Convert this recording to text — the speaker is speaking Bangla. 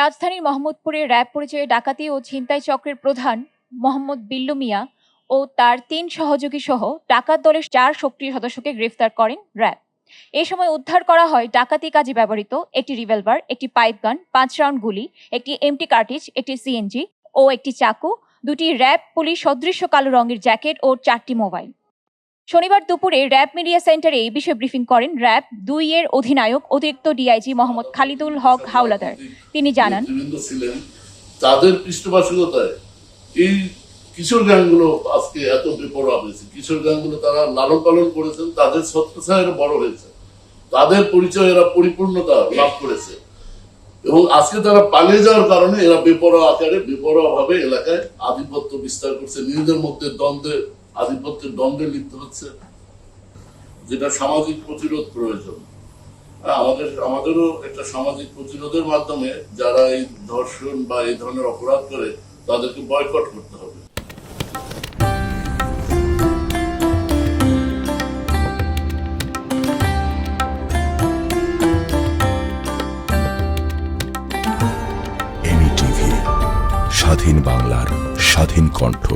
রাজধানীর মোহাম্মদপুরে র্যাব পরিচয়ে ডাকাতি ও ছিনতাই চক্রের প্রধান মোহাম্মদ বিল্লু মিয়া ও তার তিন সহযোগী সহ ডাকাত দলের চার সক্রিয় সদস্যকে গ্রেফতার করেন র্যাব। এ সময় উদ্ধার করা হয় ডাকাতি কাজে ব্যবহৃত একটি রিভলভার, একটি পাইপ গান, পাঁচ রাউন্ড গুলি, একটি এমটি কার্টিজ, একটি সিএনজি ও একটি চাকু, দুটি র্যাব পুলিশ সদৃশ্য কালো রঙের জ্যাকেট ও চারটি মোবাইল। শনিবার দুপুরে র্যাব মিডিয়া সেন্টারে এই বিষয়ে ব্রিফিং করেন র্যাব দুই এর অধিনায়ক অতিরিক্ত ডিআইজি মোহাম্মদ খালিদুল হক হাওলাদার। তিনি জানান তাদের পৃষ্ঠপোষকতায় এই কিশোর গ্যাংগুলো আজকে এত বেপরোয়া হয়েছে। কিশোর গ্যাংগুলো তারা লালন পালন করেছেন, তাদের ছত্রছায় বড় হয়েছে। তাদের পরিচয় এরা পরিপূর্ণতা লাভ করেছে। এবং আজকে তারা পালিয়ে যাওয়ার কারণে এরা বেপরোয়া আকারে বেপরোয়া ভাবে এলাকায় আধিপত্য বিস্তার করছে। নিজেদের মধ্যে দ্বন্দ্বে আধিপত্যের দ্বন্দ্বে লিপ্ত হচ্ছে যেটা সামাজিক প্রতিরোধ প্রয়োজন। হ্যাঁ, আমাদের আমাদেরও একটা সামাজিক প্রতিরোধের মাধ্যমে যারা এই ধর্ষণ বা এই ধরনের অপরাধ করে তাদেরকে বয়কট করতে হবে। স্বাধীন বাংলার স্বাধীন কণ্ঠ।